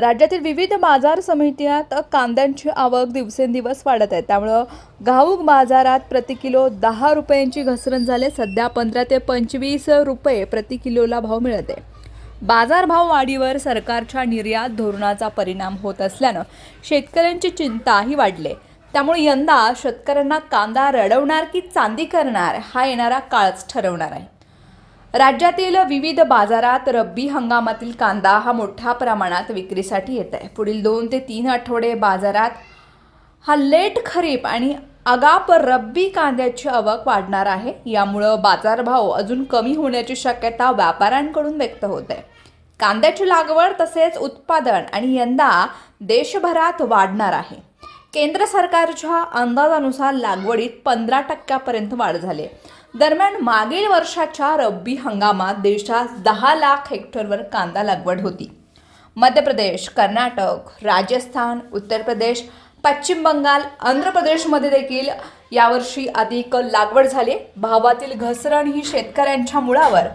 राज्यातील विविध बाजार समित्यात कांद्यांची आवक दिवसेंदिवस वाढत आहे. त्यामुळं घाऊक बाजारात प्रति किलो दहा रुपयांची घसरण झाली. सध्या पंधरा ते पंचवीस रुपये प्रति किलोला भाव मिळत आहे. बाजारभाव वाढीवर सरकारच्या निर्यात धोरणाचा परिणाम होत असल्यानं शेतकऱ्यांची चिंताही वाढली. त्यामुळे यंदा शेतकऱ्यांना कांदा रडवणार की चांदी करणार हा येणारा काळच ठरवणार आहे. राज्यातील विविध बाजारात रब्बी हंगामातील कांदा हा मोठ्या प्रमाणात विक्रीसाठी येत आहे पुढील दोन ते तीन आठवडे बाजारात हा लेट खरीप आणि आगाप रब्बी कांद्याची आवक वाढणार आहे. यामुळं बाजारभाव अजून कमी होण्याची शक्यता व्यापाऱ्यांकडून व्यक्त होत आहे कांद्याची लागवड तसेच उत्पादन आणि यंदा देशभरात वाढणार आहे. केंद्र सरकारच्या अंदाजानुसार लागवडीत पंधरा टक्क्यापर्यंत वाढ झाली दरम्यान मागील वर्षाच्या रब्बी हंगामात देशात दहा लाख हेक्टरवर कांदा लागवड होती. मध्य प्रदेश कर्नाटक राजस्थान उत्तर प्रदेश पश्चिम बंगाल आंध्र प्रदेशमध्ये देखील यावर्षी अधिक लागवड झाली भावातील घसरण ही शेतकऱ्यांच्या मुळावर.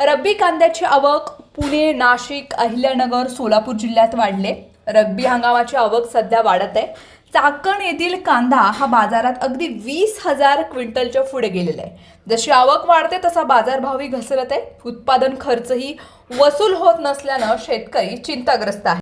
रब्बी कांद्याची आवक पुणे नाशिक अहिल्यानगर सोलापूर जिल्ह्यात वाढले रब्बी हंगामाची आवक सध्या वाढत आहे. चाकण येथील कांदा हा बाजारात अगदी वीस हजार क्विंटलच्या पुढे गेलेला आहे. जशी आवक वाढते तसा बाजारभावही घसरत आहे. उत्पादन खर्चही वसूल होत नसल्यानं शेतकरी चिंताग्रस्त आहे.